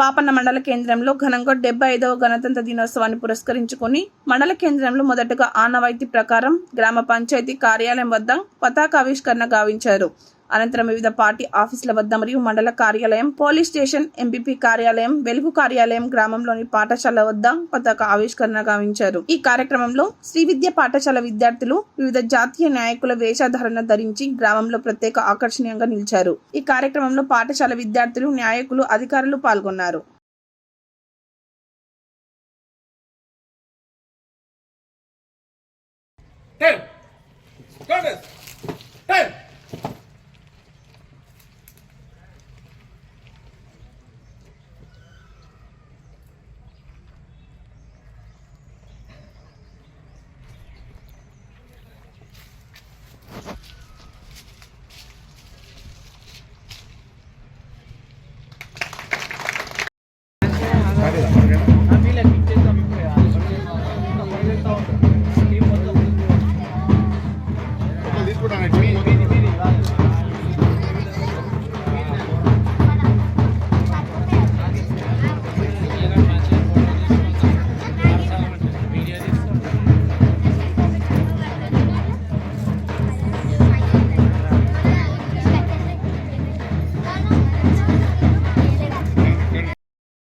పాపన్న మండల కేంద్రంలో ఘనంగా డెబ్బై ఐదవ గణతంత్ర దినోత్సవాన్ని పురస్కరించుకుని మండల కేంద్రంలో మొదటగా ఆనవాయితీ ప్రకారం గ్రామ పంచాయతీ కార్యాలయం వద్ద పతాకావిష్కరణ గావించారు. అనంతరం వివిధ పార్టీ ఆఫీసుల వద్ద మరియు మండల కార్యాలయం పోలీస్ స్టేషన్ ఎంపీపీ కార్యాలయం వెలుగు కార్యాలయం గ్రామంలోని పాఠశాల వద్ద పతాక ఆవిష్కరణ గావించారు. ఈ కార్యక్రమంలో శ్రీ విద్య పాఠశాల విద్యార్థులు వివిధ జాతీయ నాయకుల వేషధారణ ధరించి గ్రామంలో ప్రత్యేక ఆకర్షణీయంగా నిలిచారు. ఈ కార్యక్రమంలో పాఠశాల విద్యార్థులు నాయకులు అధికారులు పాల్గొన్నారు. Ten. Put on a dream.